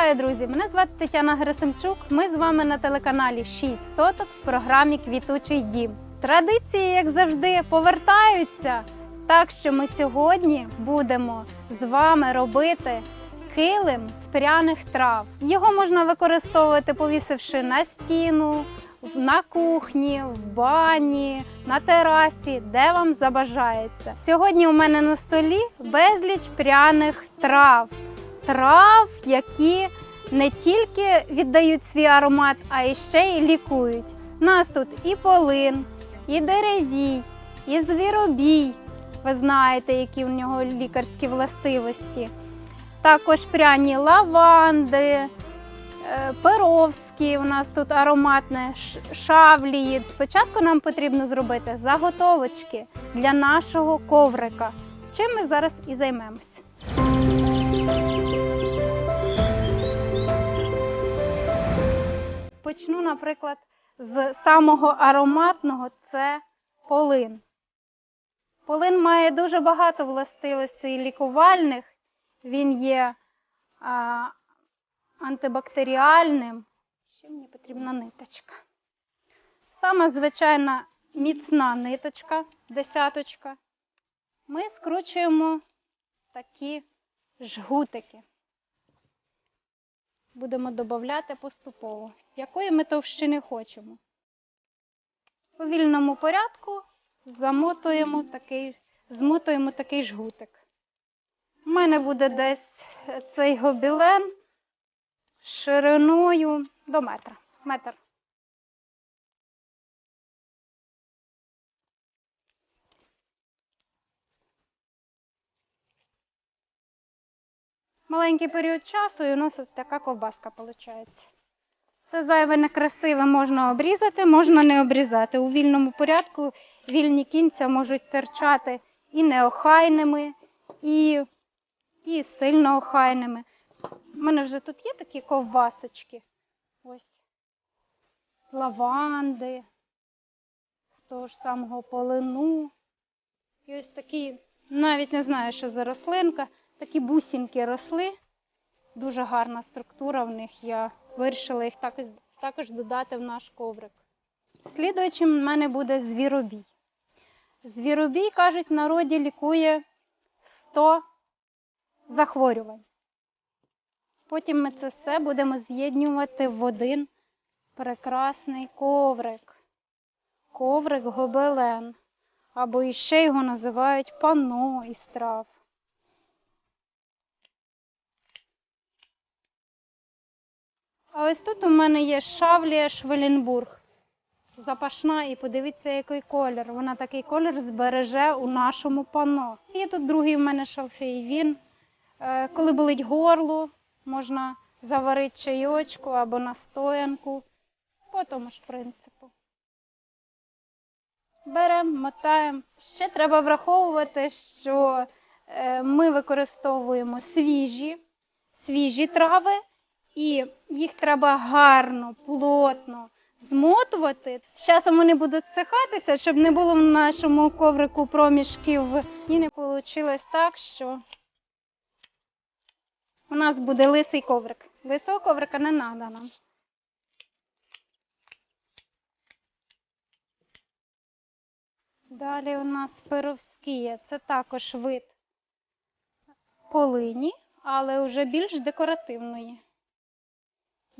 Вітаю, друзі! Мене звати Тетяна Герасимчук. Ми з вами на телеканалі 6 соток в програмі Квітучий дім. Традиції, як завжди, повертаються. Так що ми сьогодні будемо з вами робити килим з пряних трав. Його можна використовувати, повісивши на стіну, на кухні, в бані, на терасі, де вам забажається. Сьогодні у мене на столі безліч пряних трав трав, які не тільки віддають свій аромат, а й ще й лікують. У нас тут і полин, і деревій, і звіробій. Ви знаєте, які в нього лікарські властивості. Також пряні лаванди, е, перовські. У нас тут ароматне шавлії. Спочатку нам потрібно зробити заготовочки для нашого коврика. Чим ми зараз і займемось. Почну, наприклад, з самого ароматного це полин. Полин має дуже багато властивостей лікувальних. Він є а, антибактеріальним. Ще мені потрібна ниточка. Сама звичайна міцна ниточка, десяточка. Ми скручуємо такі жгутики будемо додати поступово, якої ми товщини хочемо. У повільному порядку замотуємо такий, змотуємо такий жгутик. У мене буде десь цей гобілен шириною до метра. Метр. Маленький період часу, і у нас ось така ковбаска виходить. Це зайве некрасиве можна обрізати, можна не обрізати. У вільному порядку вільні кінця можуть терчати і неохайними, і, і сильно охайними. У мене вже тут є такі ковбасочки. Ось з лаванди, з того ж самого полину. І ось такі, навіть не знаю, що за рослинка, такі бусинки росли. Дуже гарна структура в них. Я вирішила їх також, також додати в наш коврик. Слідуючим в мене буде звіробій. Звіробій, кажуть, в народі лікує 100 захворювань. Потім ми це все будемо з'єднювати в один прекрасний коврик. Коврик гобелен. Або іще його називають пано із трав. А ось тут у мене є шавлія Швеленбург. Запашна, і подивіться, який колір. Вона такий колір збереже у нашому пано. Є тут другий в мене шалфей. Він, е, коли болить горло, можна заварити чайочку або настоянку. По тому ж принципу. Беремо, мотаємо. Ще треба враховувати, що е, ми використовуємо свіжі, свіжі трави, і їх треба гарно, плотно змотувати. З часом вони будуть всихатися, щоб не було в нашому коврику проміжків і не вийшло так, що у нас буде лисий коврик. Лисого коврика не треба нам. Далі у нас перовськія. Це також вид полині, але вже більш декоративної,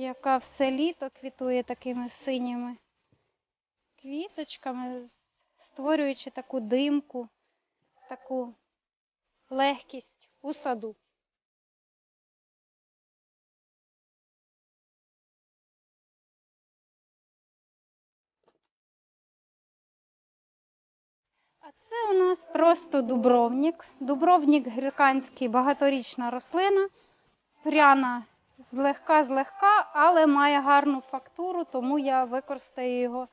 яка все літо квітує такими синіми квіточками, створюючи таку димку, таку легкість у саду. А це у нас просто дубровник. Дубровник греканський, багаторічна рослина, пряна злегка-злегка, але має гарну фактуру, тому я використаю його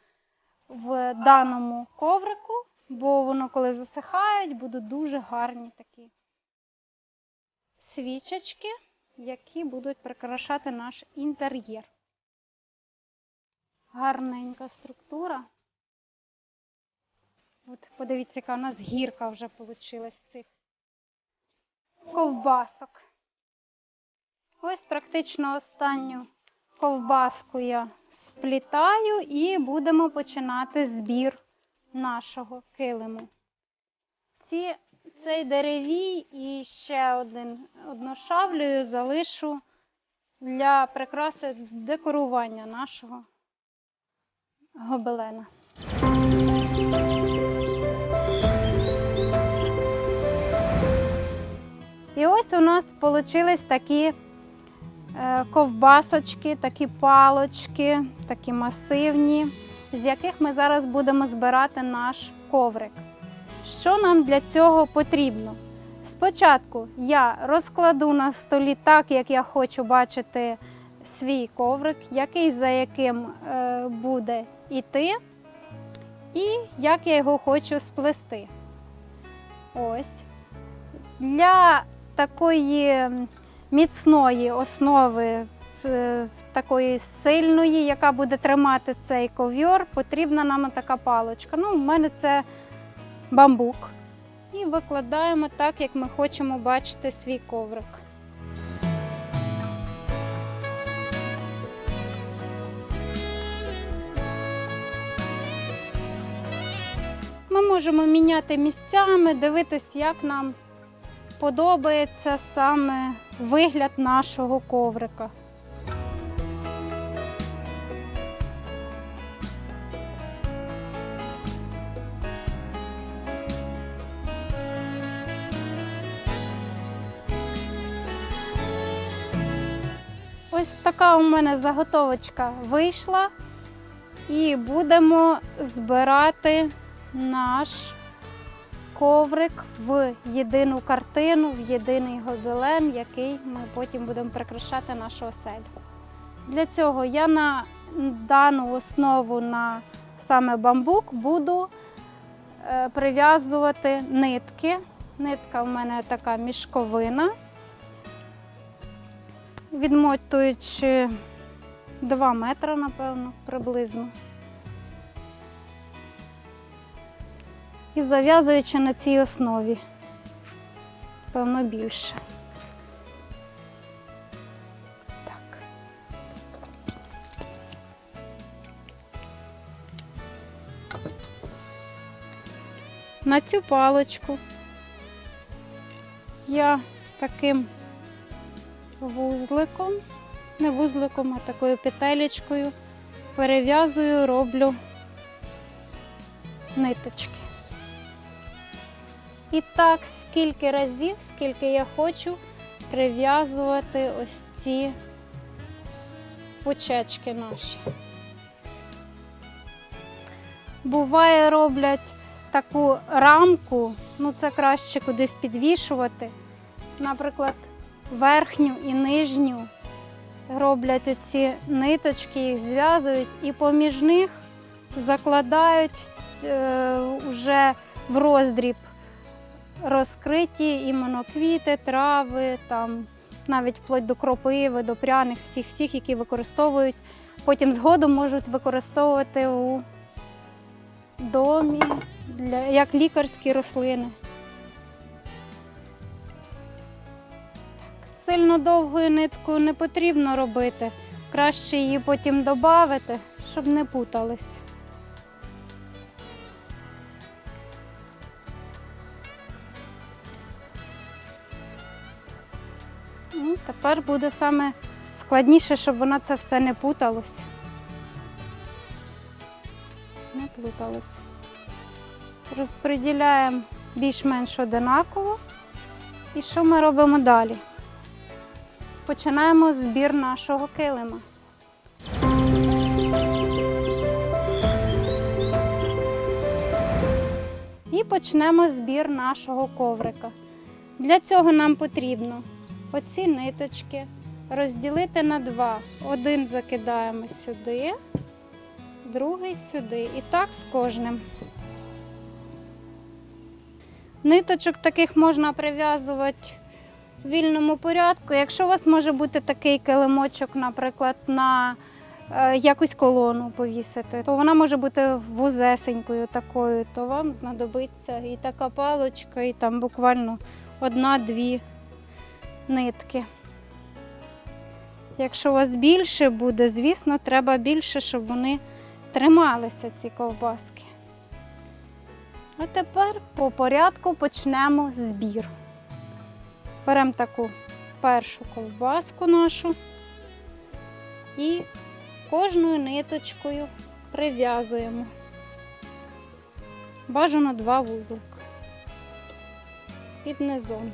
в даному коврику, бо воно, коли засихають, будуть дуже гарні такі свічечки, які будуть прикрашати наш інтер'єр. Гарненька структура. От подивіться, яка у нас гірка вже вийшла з цих ковбасок. Ось практично останню ковбаску я сплітаю і будемо починати збір нашого килиму. Ці, цей деревій і ще один, одну шаблею залишу для прикраси декорування нашого гобелена. І ось у нас вийшли такі ковбасочки, такі палочки, такі масивні, з яких ми зараз будемо збирати наш коврик. Що нам для цього потрібно? Спочатку я розкладу на столі так, як я хочу бачити свій коврик, який за яким е, буде йти, і як я його хочу сплести. Ось. Для такої міцної основи, е, такої сильної, яка буде тримати цей ковйор, потрібна нам така паличка. Ну, у мене це бамбук. І викладаємо так, як ми хочемо бачити свій коврик. Ми можемо міняти місцями, дивитись, як нам подобається саме вигляд нашого коврика. Ось така у мене заготовочка вийшла, і будемо збирати наш коврик в єдину картину, в єдиний гобелен, який ми потім будемо прикрашати нашу оселю. Для цього я на дану основу на саме бамбук буду е, прив'язувати нитки. Нитка в мене така мішковина. Відмотуючи 2 метри, напевно, приблизно. І зав'язуючи на цій основі, певно, більше. Так. На цю паличку я таким вузликом, не вузликом, а такою петелечкою перев'язую, роблю ниточки. І так, скільки разів, скільки я хочу прив'язувати ось ці пучечки наші. Буває, роблять таку рамку, ну це краще кудись підвішувати. Наприклад, верхню і нижню роблять оці ниточки, їх зв'язують і поміж них закладають е, вже в роздріб розкриті іменно квіти, трави, там навіть вплоть до кропиви, до пряних, всіх, всіх, які використовують. Потім згодом можуть використовувати у домі для, як лікарські рослини. Так, Сильно довгою ниткою не потрібно робити. Краще її потім додати, щоб не путались. Тепер буде саме складніше, щоб вона це все не путалось. Не плуталось. Розподіляємо більш-менш одинаково. І що ми робимо далі? Починаємо збір нашого килима. І почнемо збір нашого коврика. Для цього нам потрібно оці ниточки розділити на два. Один закидаємо сюди, другий сюди. І так з кожним. Ниточок таких можна прив'язувати в вільному порядку. Якщо у вас може бути такий килимочок, наприклад, на е, якусь колону повісити, то вона може бути вузесенькою такою, то вам знадобиться і така палочка, і там буквально одна-дві нитки. Якщо у вас більше буде, звісно, треба більше, щоб вони трималися, ці ковбаски. А тепер по порядку почнемо збір. Беремо таку першу ковбаску нашу і кожною ниточкою прив'язуємо. Бажано два вузлика під низом.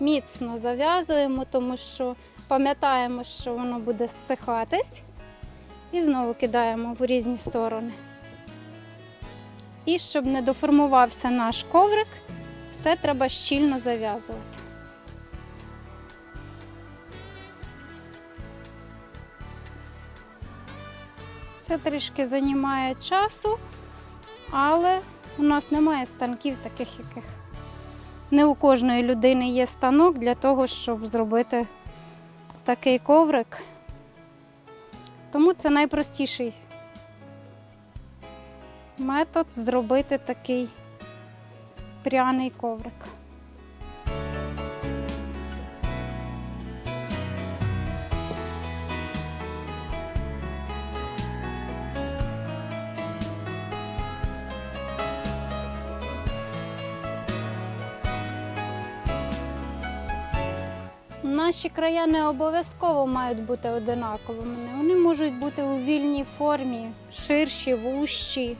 Міцно зав'язуємо, тому що пам'ятаємо, що воно буде зсихатись. І знову кидаємо в різні сторони. І щоб не доформувався наш коврик, все треба щільно зав'язувати. Це трішки займає часу, але у нас немає станків таких, яких не у кожної людини є станок для того, щоб зробити такий коврик. Тому це найпростіший метод зробити такий пряний коврик. Наші края не обов'язково мають бути одинаковими. Вони можуть бути у вільній формі, ширші, вущі,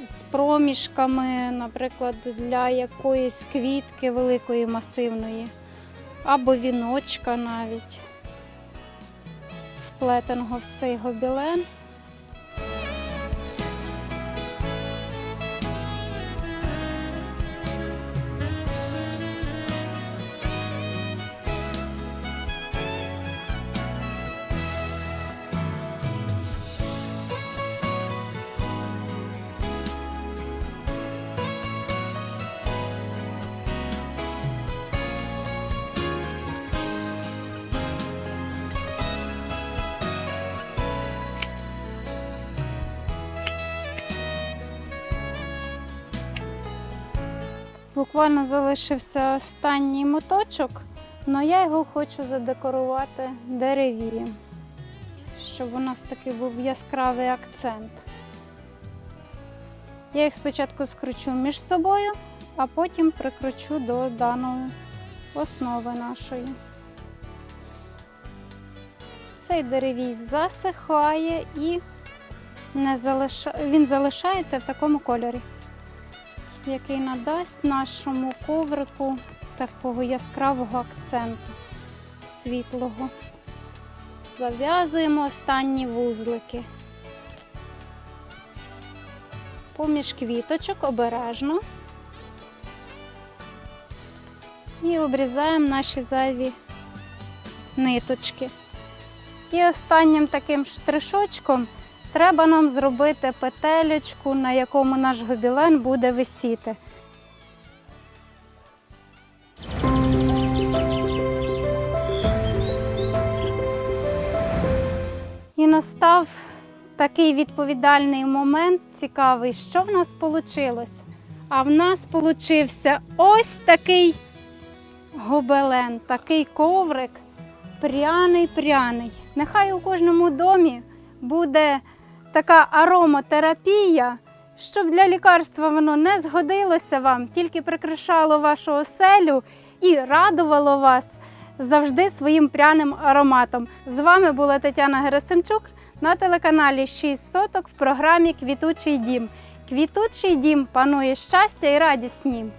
з проміжками, наприклад, для якоїсь квітки великої масивної, або віночка навіть вплетеного в цей гобілен. Буквально залишився останній моточок, але я його хочу задекорувати деревієм, щоб у нас такий був яскравий акцент. Я їх спочатку скручу між собою, а потім прикручу до даної основи нашої. Цей деревій засихає і не залиша... він залишається в такому кольорі який надасть нашому коврику такого яскравого акценту світлого. Зав'язуємо останні вузлики. Поміж квіточок обережно і обрізаємо наші зайві ниточки. І останнім таким штришочком Треба нам зробити петелечку, на якому наш гобілен буде висіти. І настав такий відповідальний момент, цікавий, що в нас вийшло. А в нас получився ось такий гобелен, такий коврик, пряний-пряний. Нехай у кожному домі буде така ароматерапія, щоб для лікарства воно не згодилося вам, тільки прикрашало вашу оселю і радувало вас завжди своїм пряним ароматом. З вами була Тетяна Герасимчук на телеканалі 6 соток в програмі Квітучий дім. Квітучий дім панує щастя і радість нім.